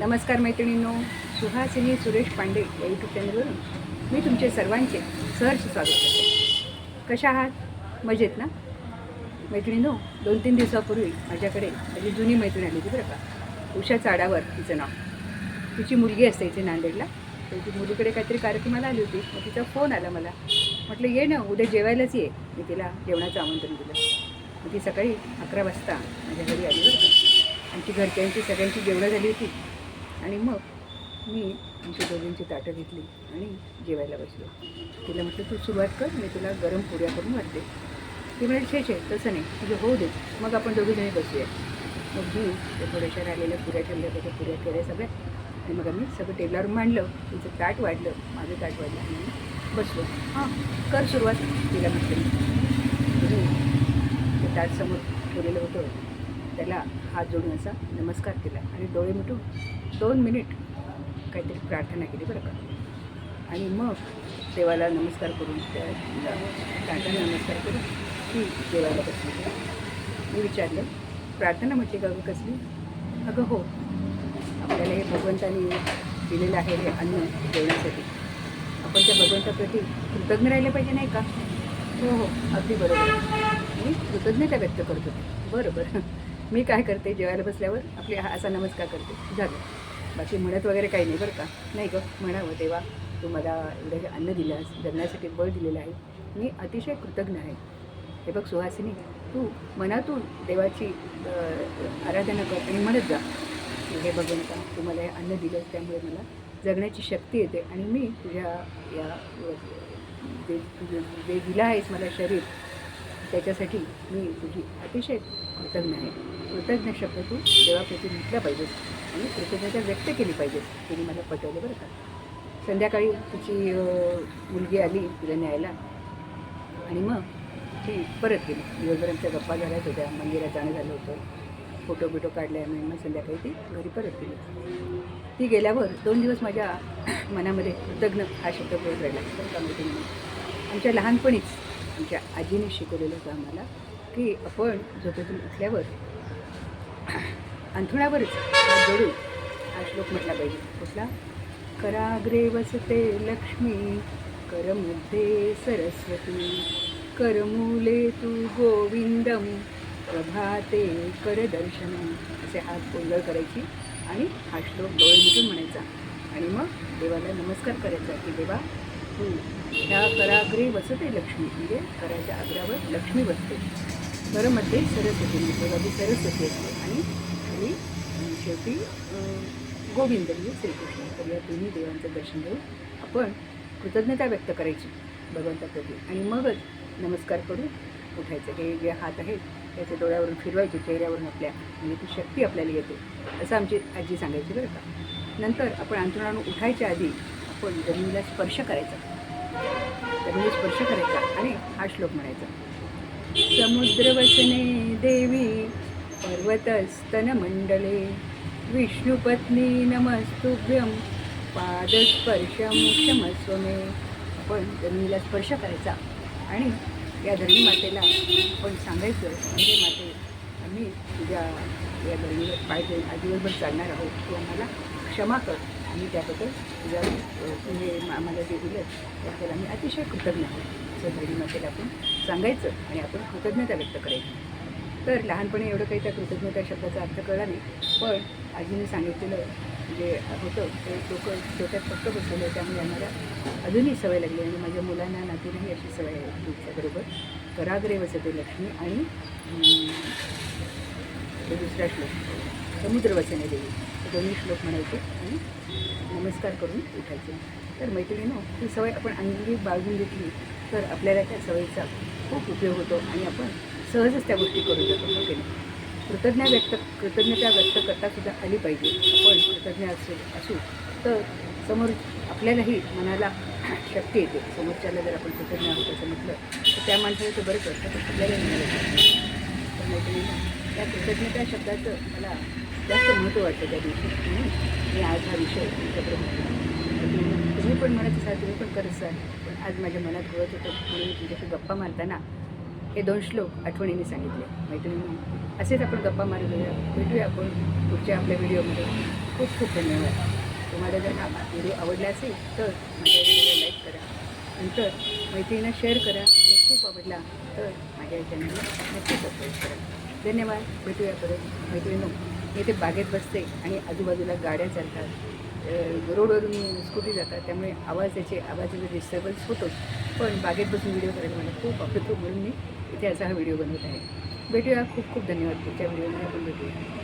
नमस्कार मैत्रिणींनो सुहासिनी सुरेश पांडे या यूट्यूब चॅनलवरून मी तुमचे सर्वांचे सहर्ष स्वागत करते. कशा आहात? मजेत ना? मैत्रिणींनो दोन तीन दिवसापूर्वी माझ्याकडे माझी जुनी मैत्रीण आली होती बरं का. उषा चाडावर तिचं नाव. तिची मुलगी असते इथे नांदेडला. तर ती मुलीकडे काहीतरी कार्यक्रमाला आली होती. मग तिचा फोन आला मला. म्हटलं ये ना उद्या जेवायलाच ये. मी तिला जेवणाचं आमंत्रण दिलं. मग ती सकाळी अकरा वाजता माझ्या घरी आली बरं का. आमची घरच्यांची सगळ्यांची जेवणं झाली होती. आणि मग मी आमच्या दोघींची ताटं घेतली आणि जेवायला बसलो. तिला म्हटलं तू सुरुवात कर मी तुला गरम पुऱ्या करून वाटते ती म्हणाली छे छे तसं नाही. तुझं होऊ दे मग आपण दोघीजणी बसूया. मग मी त्या थोड्याशा राहिलेल्या पुऱ्या ठेवल्या त्याच्या पुऱ्या केल्या सगळ्या. आणि मग आम्ही सगळं टेबलावर मांडलं तिचं ताट वाढलं माझं ताट वाढलं आणि बसलो. हां कर सुरुवात. तिला म्हटलं मी तुम्ही ते ताट समोर ठेवलेलं होतं. त्याला हात जोडून असा नमस्कार केला आणि डोळे मिटून दोन मिनिट काहीतरी प्रार्थना केली बरं का? आणि मग देवाला नमस्कार करून त्या प्रार्थना नमस्कार करून ती देवाला बसली. मी विचारलं प्रार्थना म्हणजे म्हटली का गं कसली? अगं हो आपल्याला हे भगवंतानी दिलेलं आहे हे अन्न जेवण्यासाठी आपण त्या भगवंताप्रती कृतज्ञ राहिलं पाहिजे नाही का? हो हो अगदी बरोबर. मी कृतज्ञता व्यक्त करतो बरं बरं. मी काय करते जेवायला बसल्यावर आपली हा असा नमस्कार करते. झालं. बाकी म्हणत वगैरे काही नाही बरं का. नाही गं म्हणावं तेव्हा तू मला एवढं अन्न दिलंस जगण्यासाठी बळ दिलेलं आहे. मी अतिशय कृतज्ञ आहे. हे बघ सुहासिनी तू मनातून देवाची आराधना कर आणि म्हणत जा. हे बघून का तू मला हे अन्न दिलं त्यामुळे मला जगण्याची शक्ती येते आणि मी तुझ्या या जे तुझं जे दिलं आहेस मला शरीर त्याच्यासाठी मी तुझी अतिशय कृतज्ञ आहे. कृतज्ञ शब्द तू देवाप्रती म्हटला पाहिजेस आणि कृतज्ञता व्यक्त केली पाहिजेस तिने मला पटवलं बरं का. संध्याकाळी तिची मुलगी आली तिला न्यायला आणि मग ती परत गेली. दिवसभर आमच्या गप्पा झाल्याच होत्या मंदिरात जाणं झालं होतं. फोटो बिटो काढले आम्ही मग संध्याकाळी ती घरी परत गेली. ती गेल्यावर दोन दिवस माझ्या मनामध्ये कृतज्ञ हा शब्द बोलत राहिला. आमच्या लहानपणीच आमच्या आजीने शिकवलेलं होतं आम्हाला की आपण झोपेतून उठल्यावर अंथुणावरच जोडून हा श्लोक म्हटला पाहिजे. कुठला कराग्रे वसते लक्ष्मी करमध्ये सरस्वती करमूले तू गोविंदम प्रभाते करदर्शनम असे हात गोंधळ करायची आणि हा श्लोक डोळे मिटून म्हणायचा. आणि मग देवाला नमस्कार करायचा की देवा ह्या कराग्री वसते लक्ष्मी म्हणजे कराच्या आग्रावर लक्ष्मी बसते करमध्ये सरस्वती म्हणजे बाबी सरस्वती असते. आणि आणि शेवटी गोविंद म्हणजे श्रीकृष्ण. तर या दोन्ही देवांचं दर्शन घेऊन आपण कृतज्ञता व्यक्त करायची भगवंताप्रती आणि मगच नमस्कार करून उठायचं. हे जे हात आहेत त्याचे डोळ्यावरून फिरवायचे चेहऱ्यावरून आपल्या म्हणजे ती शक्ती आपल्याला येते. असं आमची आजी सांगायची बरं का. नंतर आपण अंतरुणावरून उठायच्या आधी आपण जमिनीला स्पर्श करायचा. जमिनीला स्पर्श करायचा आणि हा श्लोक म्हणायचा. समुद्रवसने देवी पर्वतस्तनमंडले विष्णुपत्नी नमस्तुभ्यम पादस्पर्शं क्षमस्व मे आपण जमिनीला स्पर्श करायचा आणि या धरणी मातेला आपण सांगायचं म्हणजे माते आम्ही तुझ्या या धरणीवर पाय आजीवरभर चालणार आहोत. तू आम्हाला क्षमा कर. आणि त्याबद्दल तुझ्या अ, आम्हाला जे दिलं त्याबद्दल आम्ही अतिशय कृतज्ञ आहोत. असं धरणी आपण सांगायचं आणि आपण कृतज्ञता व्यक्त करायची. तर लहानपणी एवढं काही त्या कृतज्ञता शब्दाचा अर्थ कळला नाही पण आजीने सांगितलेलं जे होतं ते लोक डोक्यात फक्त बसवलं त्यामुळे आम्हाला अजूनही सवय लागली आणि माझ्या मुलांना नातूनही अशी सवय आहे तुमच्याबरोबर कराग्रे वसते लक्ष्मी आणि दुसरा श्लोक समुद्र वसने देवी. दोन्ही श्लोक म्हणायचे आणि नमस्कार करून उठायचे. तर मैत्रिणीनो ही सवय आपण अंगी बाळगून घेतली तर आपल्याला त्या सवयीचा खूप उपयोग होतो आणि आपण सहजच त्या गोष्टी करू शकतो हो ओके कृतज्ञ व्यक्त कृतज्ञता व्यक्त करता सुद्धा आली पाहिजे. आपण कृतज्ञ असू असू तर समोर आपल्यालाही मनाला शक्ती येते. समोरच्याला जर आपण कृतज्ञ आहोत असं म्हटलं तर त्या माणसाला ते बरं वाटतं पण आपल्याला मिळालं तर मैत्रिणींनो त्या कृतज्ञता शब्दाचं मला जास्त महत्त्व वाटतं त्या दिवशी. म्हणून मी आज हा विषय तुमच्याकडे तुम्ही पण म्हणत असाल तुम्ही पण करत असाल पण आज माझ्या मनात होत होतं म्हणून मी तुमच्याशी गप्पा मारताना हे दोन श्लोक आठवणीने सांगितले. मैत्रिणींनो असेच आपण गप्पा मारूया. भेटूया आपण पुढच्या आपल्या व्हिडिओमध्ये. खूप खूप धन्यवाद. तुम्हाला जर हा व्हिडिओ आवडला असेल तर माझ्या व्हिडिओला लाईक करा. नंतर मैत्रिणींना शेअर करा. आणि खूप आवडला तर माझ्या चॅनलला नक्की सबस्क्राईब करा. धन्यवाद. भेटूया परत. मैत्रिणी मी इथे बागेत बसते आणि आजूबाजूला गाड्या चालतात. रोडवरून स्कूटी जातात. त्यामुळे आवाज आवाजाचे आवाजाचा डिस्टर्बन्स होतोच. पण बागेत बसून व्हिडिओ करायला मला खूप आवडतो. म्हणून मी इथे असा हा व्हिडिओ बनवत आहे. भेटूया. खूप खूप धन्यवाद. पुढच्या व्हिडिओमध्ये आपण भेटूया.